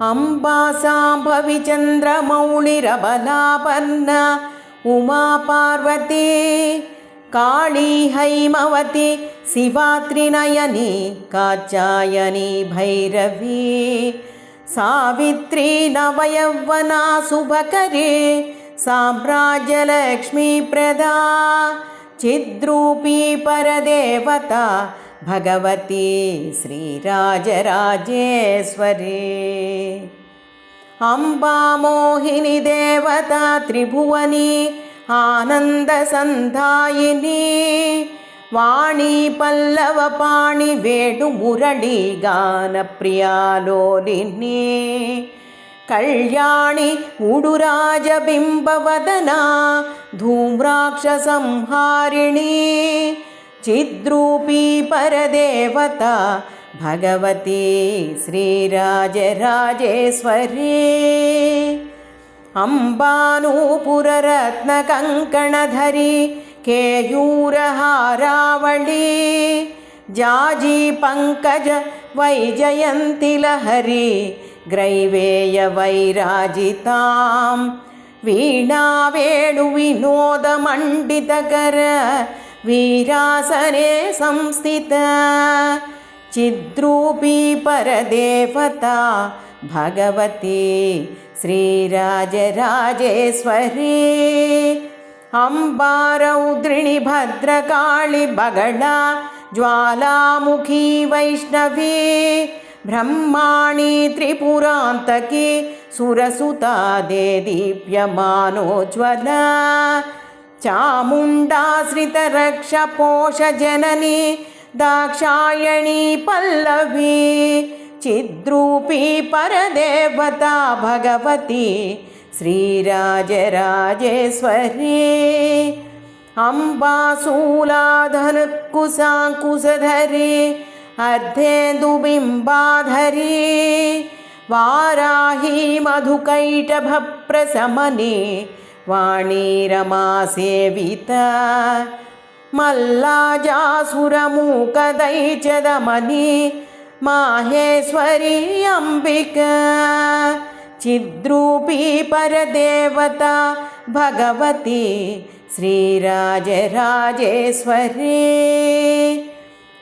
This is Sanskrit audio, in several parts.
अम्बासाम्भविचन्द्रमौळिरबलापन्ना उमा पार्वती काळी हैमवती शिवात्रिनयनी काचायनी भैरवी सावित्री नवयौवना साम्राज्यलक्ष्मीप्रदा चिद्रूपी परदेवता भगवती श्रीराजराजेश्वरी। अम्बामोहिनि देवता त्रिभुवनी आनन्दसन्धायिनी वाणी पल्लवपाणि वेणुमुरळी गानप्रियालोलिनी कल्याणि उडुराजबिम्बवदना धूम्राक्षसंहारिणी चिद्रूपी परदेवता भगवती श्रीराजराजेश्वरी। अम्बानूपुररत्नकङ्कणधरी केयूरहारावळी जाजी पङ्कज वैजयन्तिलहरी ग्रैवेयवैराजितां वीणावेणुविनोदमण्डितकर वीरासने संस्थित। चिद्रूपी परदेवता भगवती श्रीराजराजेश्वरी। अम्बारौद्रिणि भद्रकाळि बगळा ज्वालामुखी वैष्णवी ब्रह्माणि त्रिपुरान्तकी सुरसुता दे दीप्यमानोज्ज्वला चामुण्डाश्रितरक्षपोषजननी दाक्षायणी पल्लवी चिद्रूपी परदेवता भगवती श्रीराजराजेश्वरी। अम्बासूलाधनुकुशाङ्कुशधरी अर्धेन्दुबिम्बाधरी वाराही मधुकैटभप्रशमनी वाणी रमासेविता मल्लाजासुरमूकदैचदमनी माहेश्वरी अम्बिका। चिद्रूपी परदेवता भगवती श्रीराजराजेश्वरी।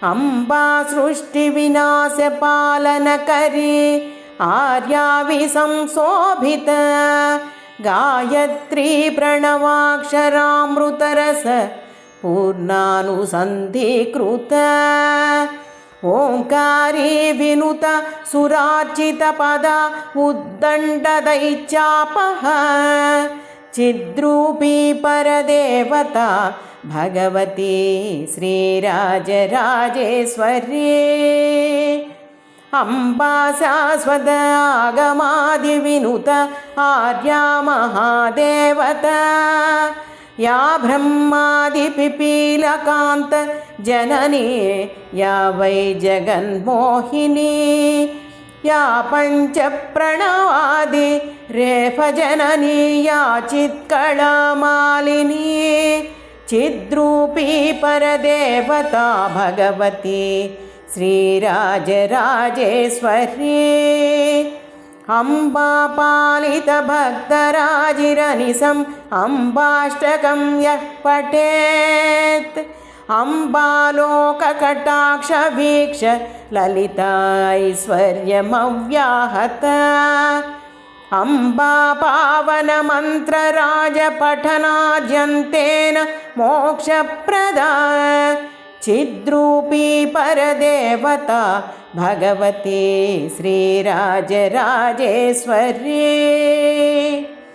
अम्बा सृष्टिविनाशपालनकरी आर्याविसंशोभित गायत्री प्रणवाक्षरामृतरस पूर्णानुसन्धिकृत ओङ्कारी विनुत सुरार्चितपदा उद्दण्डदैचापः चिद्रूपी परदेवता भगवती श्रीराजराजेश्वरी अम्बा शाश्वत आगमादिविनुत आर्या महादेवता या ब्रह्मादिपिपीलकान्त जननी या वै जगन्मोहिनी या पञ्चप्रणवादि रेफजननी या चित्कळामालिनी चिद्रूपी परदेवता भगवती श्रीराजराजेश्वरी। अम्बापालितभक्तराजिरनिशम् अम्बाष्टकं यः पठेत्। अम्बालोककटाक्षवीक्ष ललिताैश्वर्यमव्याहत अम्बापावनमन्त्रराजपठनाद्यन्तेन मोक्षप्रदा चिद्रूपी परदेवता भगवती श्रीराजराजेश्वरी।